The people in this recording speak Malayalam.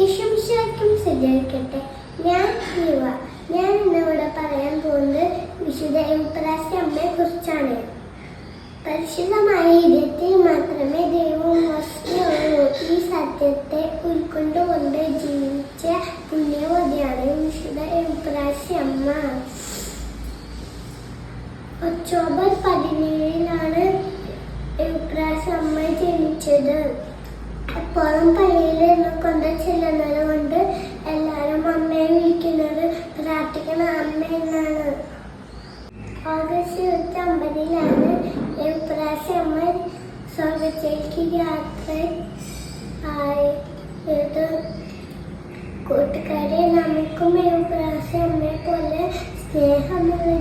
യേശുമിശിഹായ്ക്കും സ്ഥിരീകരിക്കട്ടെ ഞാൻ യുവ ഞാൻ ഇന്നിവിടെ പറയാൻ പോകുന്നത് വിശുദ്ധ എംപ്രാസി അമ്മയെ കുറിച്ചാണ്. പരിശുദ്ധമായ ഇടത്തിൽ മാത്രമേ ദൈവം വസ്തുള്ളൂ ഈ സത്യത്തെ ഉൾക്കൊണ്ടുകൊണ്ട് ജീവിച്ച പുണ്യവതിയാണ് വിശുദ്ധ എംപ്രാസി അമ്മ. ഒക്ടോബർ പതിനേഴിലാണ് എംപ്രാസി അമ്മ ജനിച്ചത്. എപ്പോഴും പള്ളിയിൽ കൊണ്ട് ചെല്ലുന്നത് കൊണ്ട് എല്ലാവരും അമ്മയെ വിളിക്കുന്നത് പ്രാർത്ഥിക്കണ. അമ്മ എന്നാണ്. ഓഗസ്റ്റ് ഇരുപത്തി ഒമ്പതിലാണ് പ്രാവശ്യം അമ്മ സ്വർഗത്തിലേക്ക് യാത്ര കൂട്ടുകാരെ നമുക്കും പ്രാവശ്യം അമ്മയെ പോലെ സ്നേഹമുള്ള